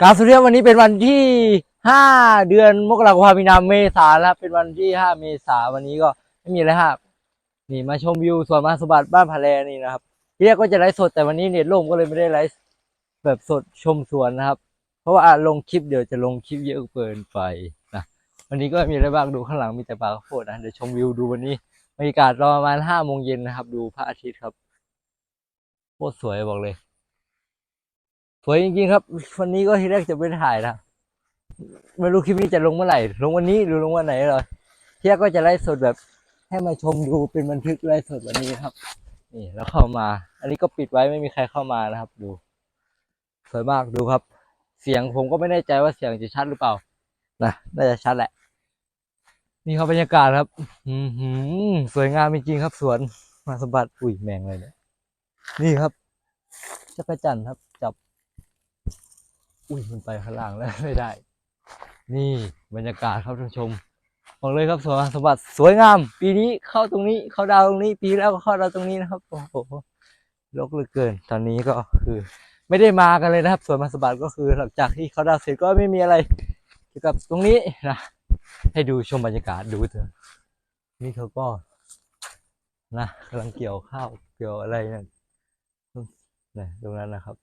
กาสวัสดีครับวันนี้เป็นวันที่ห้าเดือนมกราคมมีนาเมษาแล้วเป็นวันที่ห้าเมษาวันนี้ก็ไม่มีอะไรครับนี่มาชมวิวสวนมาสบัติบ้านพะแลนี่นะครับที่แรกก็จะไลฟ์สดแต่วันนี้เน็ตล่มก็เลยไม่ได้ไลฟ์แบบสดชมสวนนะครับ เพราะว่าลงคลิปเดี๋ยวจะลงคลิปเยอะเกินไปนะวันนี้ก็มีอะไรบ้างดูข้างหลังมีแต่ป่าข้าวโพดนะเดี๋ยวชมวิวดูวันนี้บรรยากาศรอประมาณห้าโมงเย็นนะครับ ดูพระอาทิตย์ครับโคตรสวยบอกเลย สวยจริงๆครับ วันนี้ก็ทีแรกจะไปถ่ายนะไม่รู้คลิปนี้จะลงเมื่อไหร่ ลงวันนี้หรือลงวันไหนเลยที่แรกก็จะไลฟ์สดแบบ ให้มาชมดูเป็นบันทึกไลฟ์สดวันนี้ครับ นี่แล้วเข้ามา อันนี้ก็ปิดไว้ไม่มีใครเข้ามานะครับ ดู สวยมากดูครับ เสียงผมก็ไม่แน่ใจว่าเสียงจะชัดหรือเปล่านะน่าจะชัดแหละ นี่ครับบรรยากาศครับ อือหือสวยงามจริงๆครับ สวนมาสมบัติอุ้ยแมงเลยเนี่ยนี่ครับจักรจันทร์ครับ อุ้ยมันไปข้างล่างแล้วไม่ได้ นี่บรรยากาศครับท่านผู้ชมบอกเลยครับสวนสมบัติสวยงาม ปีนี้เข้าตรงนี้เข้าดาวตรงนี้ ปีแล้วก็เข้าดาวตรงนี้นะครับโอ้โหลกเหลือเกิน ตอนนี้ก็คือ ไม่ได้มากันเลยนะครับสวนมหัสบัติก็คือ หลังจากที่เขาดาวเสร็จก็ไม่มีอะไรเกี่ยวกับตรงนี้นะให้ดูชมบรรยากาศดูเถอะนี่เขาก็นะกำลังเกี่ยวข้าวเกี่ยวอะไรนั่นเนี่ยตรงนั้นนะครับ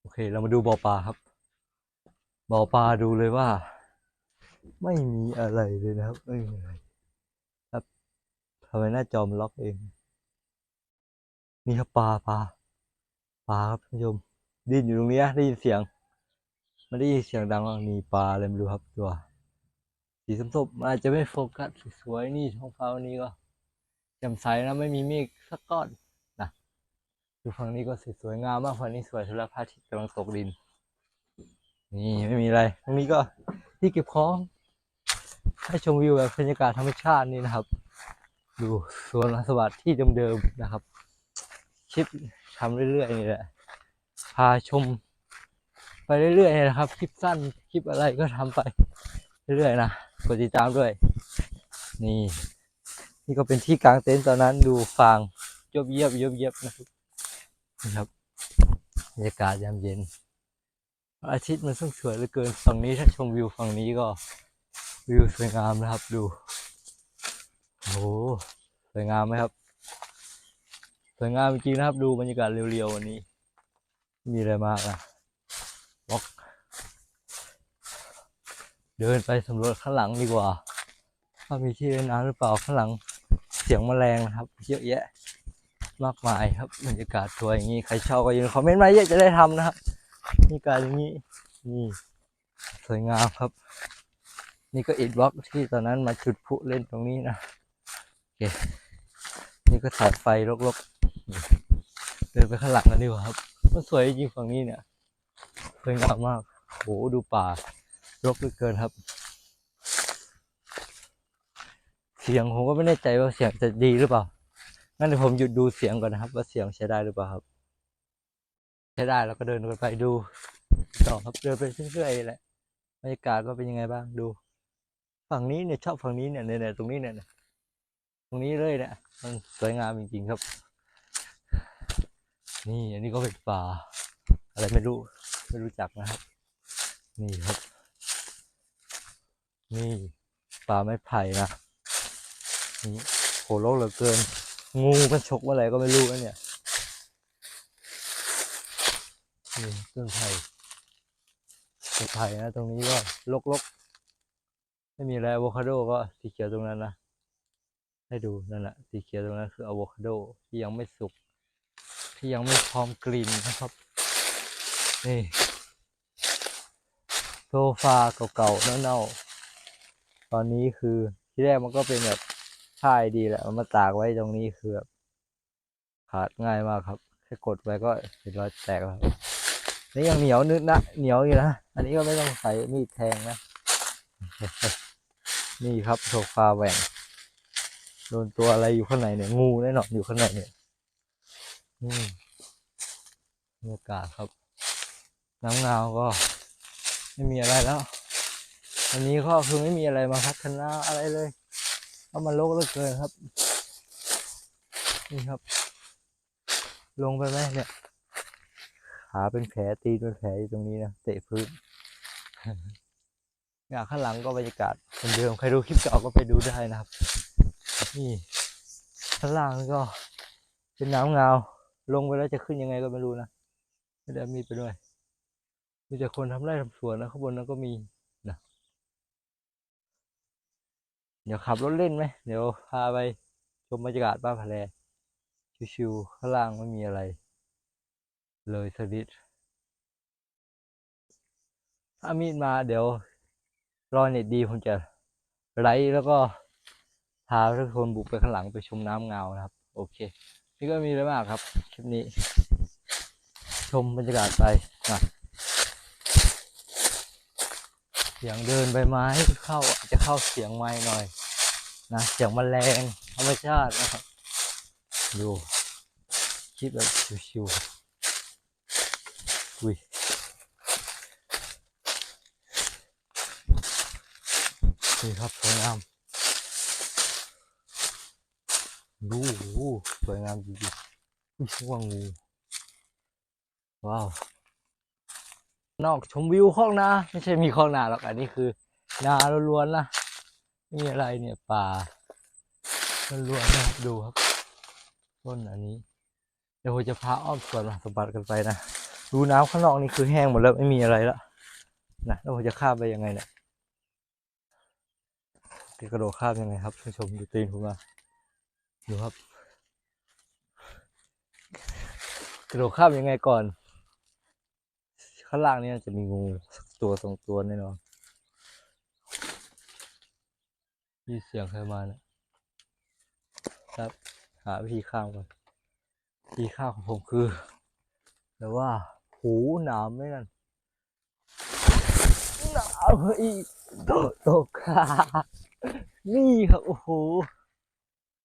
โอเค เรามาดูบ่อปลาครับ บ่อปลาดูเลยว่า ไม่มีอะไรเลยนะครับไม่มีอะไรครับทำไมหน้าจอมล็อกเอง นี่ครับปลาปลาปลาครับท่านผู้ชมดิ้นอยู่ตรงนี้ได้ยินเสียงมันได้ยินเสียงดังว่ามีปลาอะไรไม่รู้ครับตัวสีส้มๆอาจจะไม่โฟกัสสวยๆนี่ท้องฟ้าวันนี้ก็แจ่มใสนะไม่มีเมฆสักก้อนนะดูฝั่งนี้ก็สวยงามมากฝั่งนี้สวยทุลพระอาทิตย์กำลังตกดิน นี่ไม่มีอะไร ตรงนี้ก็ที่เก็บของ ให้ชมวิวแบบบรรยากาศธรรมชาตินี่นะครับ ดูสวนสวัสดิ์ที่เดิมๆนะครับ คลิปทำเรื่อยๆนี่แหละ พาชม ไปเรื่อยๆนะครับ คลิปสั้น คลิปอะไรก็ทำไปเรื่อยๆนะกดติดตามด้วย นี่ นี่ก็เป็นที่กลางเต็นท์ตอนนั้นดูฟางยบเยียบยบเยียบนะครับนี่ครับบรรยากาศยามเย็น อาทิตย์มันช่งสวยเหลือเกินฝั่งนี้ถ้าชมวิวฝั่งนี้ก็ วิวสวยงามนะครับดูโอ้โหสวยงามไหมครับสวยงามจริงนะครับ ดูบรรยากาศเรียวๆวันนี้ มีอะไรมากนะวอกเดินไปสำรวจข้างหลังดีกว่าว่ามีที่เล่นน้ำหรือเปล่าข้างหลังเสียงแมลงนะครับเยอะแยะ มากมายครับบรรยากาศสวยอย่างนี้ใครชอบก็อยืนคอมเมนต์มาเยอะจะได้ทำนะครับ นี่การอย่างนี้นี่สวยงามครับ นี่ก็อิดบล็อกที่ตอนนั้นมาจุดพุเล่นตรงนี้นะโอเคนี่ก็สายไฟรกๆเดินไปข้างหลังกันดีกว่าครับมันสวยจริงฝั่งนี้เนี่ยสวยงามมากโหดูป่ารกเหลือเกินครับ เสียงผมก็ไม่แน่ใจว่าเสียงจะดีหรือเปล่างั้นเดี๋ยวผมหยุดดูเสียงก่อนนะครับ ว่าเสียงใช้ได้หรือเปล่าครับ ช้ได้แล้วก็เดินกันไปดูต่อครับเดินไปเรื่อยๆแหละบรรยากาศว่าเป็นยังไงบ้างดู ฝั่งนี้เนี่ยชอบฝั่งนี้เนี่ยเนี่ยตรงนี้เนี่ยตรงนี้เลยเนี่ยมันสวยงามจริงๆครับ นี่อันนี้ก็เป็นป่า อะไรไม่รู้ไม่รู้จักนะครับ นี่ครับ นี่ป่าไม้ไผ่นะนี่โหโลกเหลือเกิน งูมันฉกเมื่อไรก็ไม่รู้นะเนี่ย นี่ต้นไผ่ต้นไผ่นะตรงนี้ก็ลกๆ ไม่มีอะไรอะโวคาโดก็สีเขียวตรงนั้นนะให้ดูนั่นแหละสีเขียวตรงนั้นคืออะโวคาโดที่ยังไม่สุก ที่ยังไม่พร้อมกลิ่นนะครับ นี่โซฟาเก่าๆเน่าๆตอนนี้คือที่แรกมันก็เป็นแบบท่ายดีแหละมันมาตากไว้ตรงนี้คือแบบขาดง่ายมากครับแค่กดไว้ก็เห็นรอยแตกแล้ว นี่ยังเหนียวนึกนะเหนียวอยู่นะอันนี้ก็ไม่ต้องใส่มีดแทงนะ นี่ครับโซฟาแหว่งโดนตัวอะไรอยู่ข้างในเนี่ยงูแน่นอนอยู่ข้างในเนี่ยอืมบรรยากาศครับน้ำเงาก็ ไม่มีอะไรแล้วอันนี้ก็คือไม่มีอะไรมาพัฒนาอะไรเลยเอาะมันโลกเหลือเกินครับ นี่ครับ ลงไปไหมเนี่ย ขาเป็นแผลตีนเป็นแผลอยู่ตรงนี้นะเตะพื้นอยากข้างหลังก็บรรยากาศเหมือนเดิมใครดูคลิปเก่าก็ไปดูได้นะครับ นี่ข้างล่างก็ เป็นน้ำเงา ลงไปแล้วจะขึ้นยังไงก็ไม่รู้นะไม่ได้มีไปด้วย มีแต่คนทำไร่ทำสวนนะข้างบนนั้นก็มีนะเดี๋ยวขับรถเล่นไหมเดี๋ยวพาไปชมบรรยากาศบ้านพะแลชิวๆข้างล่างไม่มีอะไร เลยสกนิดถ้ามีดมาเดี๋ยวรอเน็ตดีผมจะไลฟ์แล้วก็พาทุกคนบุกไปข้างหลังไปชมน้ำเงานะครับ โอเค นี่ก็มีอะไรมากครับคลิปนี้ ชมบรรยากาศไปนะเสียงเดินใบไม้เข้าจะเข้าเสียงไม้หน่อย นะเสียงแมลงธรรมชาตินะครับดูคลิปแบบชิวๆ อุ้ยนี่ครับสวยงาม ดูโอ้โหสวยงามจริงๆอุ้ยว่างูว้าว นอกชมวิวคลองนา ไม่ใช่มีคลองนาหรอกอันนี้คือ นาล้วนๆนะมีอะไรเนี่ยป่าล้วนๆนะครับดูครับ ต้นอันนี้ เดี๋ยวผมจะพาอ้อมสวนสมบัติกันไปนะ ดูน้ำข้างนอกนี่คือแห้งหมดแล้วไม่มีอะไรแล้วนะแล้วผมจะข้ามไปยังไงเนี่ยจะกระโดดข้ามยังไงครับท่านผู้ชมดูตีนผมมาดูครับ กระโดดข้ามยังไงก่อน ข้างล่างนี่จะมีงูสักตัวสองตัวแน่นอนมีเสียงใครมาเนี่ยครับหาวิธีข้ามก่อนวิธีข้ามของผมคือแต่ว่า หูหนามไหมนั่นหนาวอีกโดดตกค่ะนี่ครับโอ้โห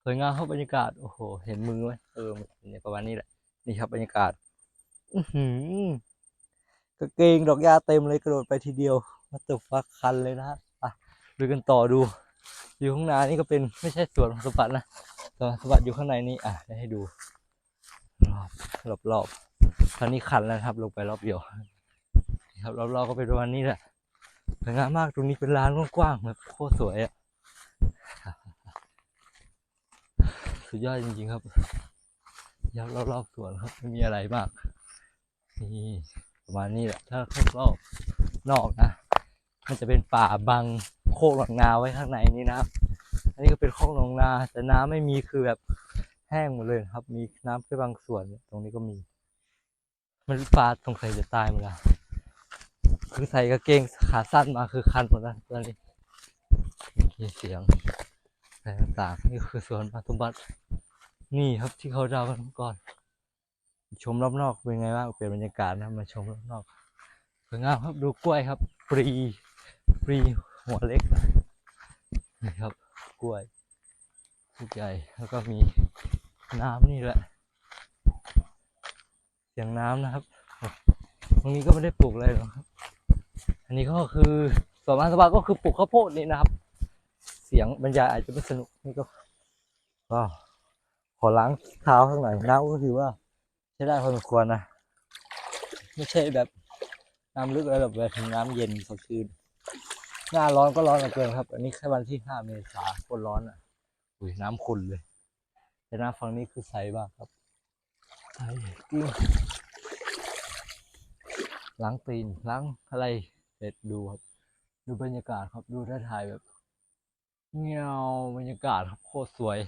สวยงามครับบรรยากาศโอ้โห เห็นมือไหมเออเนี่ยประมาณนี้แหละ นี่ครับบรรยากาศอือหือกางเกงดอกหญ้าเต็มเลยกระโดดไปทีเดียวมาตกฟักคันเลยนะฮะอะดูกันต่อดู อยู่ข้างหน้านี่ก็เป็นไม่ใช่สวนสมบัตินะสมบัติอยู่ข้างในนี่อะให้ดูรอบรอบรอบ ตอนนี้คันแล้วครับ ลงไปรอบเดียวครับรอบรอบก็เป็นประมาณนี้แหละสวยงามมากตรงนี้เป็นร้านกว้างๆแบบโคตรสวยอะสุดยอดจริงๆครับยาวรอบๆสวนครับไม่มีอะไรมากนี่ประมาณนี้แหละถ้ารอบๆนอกนะมันจะเป็นป่าบังโคกหลังนาไว้ข้างในนี้นะครับ อันนี้ก็เป็นโคกหลังนา แต่น้ำไม่มีคือแบบแห้งหมดเลยครับ มีน้ำแค่บางส่วนตรงนี้ก็มี มันปลาสงสัยจะตายหมดแล้ว คือใส่กางเกงขาสั้นมาคือคันหมดแล้วตอนนี้มีเสียงอะไรต่างๆนี่คือสวนปทุมบัตินี่ครับที่เขาดาวกันเมื่อก่อน ชมรอบนอกเป็นไงบ้างเปลี่ยนบรรยากาศนะมาชมรอบนอกสวยงามครับดูกล้วยครับ ปรีปรีหัวเล็กนะนี่ครับกล้วยลูกใหญ่แล้วก็มีน้ำนี่แหละ เสียงน้ำนะครับ ตรงนี้ก็ไม่ได้ปลูกอะไรหรอกครับ อันนี้ก็คือสวนมหันสบายก็คือปลูกข้าวโพดนี่นะครับ เสียงบรรยายอาจจะไม่สนุกนี่ก็ก็ขอล้างเท้าข้างหน่อยน้ำก็คือว่าใช้ได้พอสมควรนะ ไม่ใช่แบบน้ำลึกอะไรแบบแบบน้ำเย็นสดชื่นหน้าร้อนก็ร้อนเหลือเกินครับ อันนี้แค่วันที่ห้าเมษาคนร้อนอะ อุ้ยน้ำขุ่นเลย แต่น้ำฝั่งนี้คือใสมากครับ ล้างตีนล้างอะไรเสร็จดูครับ ดูบรรยากาศครับดูท่าทายแบบ เงาบรรยากาศครับโคตรสวย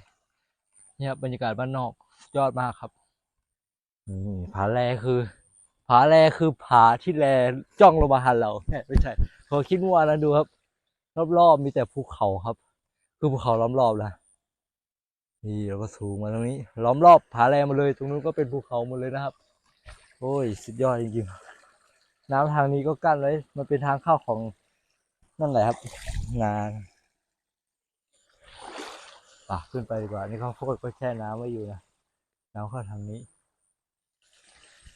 เนี่ยบรรยากาศบ้านนอกยอดมากครับนี่ผาแลคือผาแลคือผาที่แลจ้องลงมาหาเราไม่ใช่พอคิดว่านะดูครับ รอบๆมีแต่ภูเขาครับ คือภูเขาล้อมรอบนะ นี่เราก็สูงมาตรงนี้ ล้อมรอบผาแลมาเลย ตรงนู้นก็เป็นภูเขาหมดเลยนะครับ โอ้ยสุดยอดจริงๆน้ำทางนี้ก็กั้นไว้มันเป็นทางเข้าของนั่นแหละครับนานป่ะขึ้นไปดีกว่า นี่เขาโคตรก็แช่น้ำไว้อยู่นะน้ำเข้าทางนี้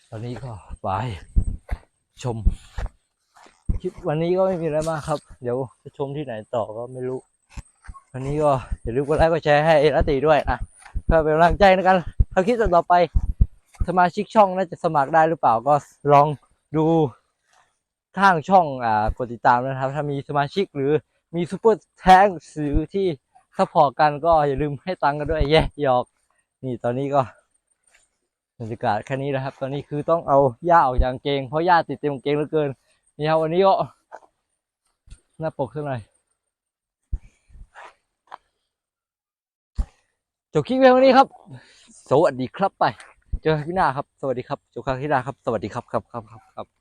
ตอนนี้ก็ไปชมคลิปวันนี้ก็ไม่มีอะไรมากครับ เดี๋ยวจะชมที่ไหนต่อก็ไม่รู้ วันนี้ก็อย่าลืมกดไลค์กดแชร์ให้รัตติด้วยนะเพื่อเป็นกำลังใจในการทำคลิปต่อไป สมาชิกช่องน่าจะสมัครได้หรือเปล่าก็ลองดูข้างช่องอ่ากดติดตามนะครับ ถ้ามีสมาชิกหรือมีซูเปอร์แทงหรือที่ซัพพอร์ตกันก็อย่าลืมให้ตังค์กันด้วยแย่หยอก นี่ตอนนี้ก็บรรยากาศแค่นี้นะครับ ตอนนี้คือต้องเอาหญ้าออกจากเกงเพราะหญ้าติดเต็มเกงเหลือเกินนี่ครับวันนี้ก็หน้าปกสักหน่ จบคลิปเพียงเท่านี้ครับ สวัสดีครับไป เจอกันที่หน้าครับ สวัสดีครับจบครั้งที่หน้าครับ สวัสดีครับครับครับครับครับ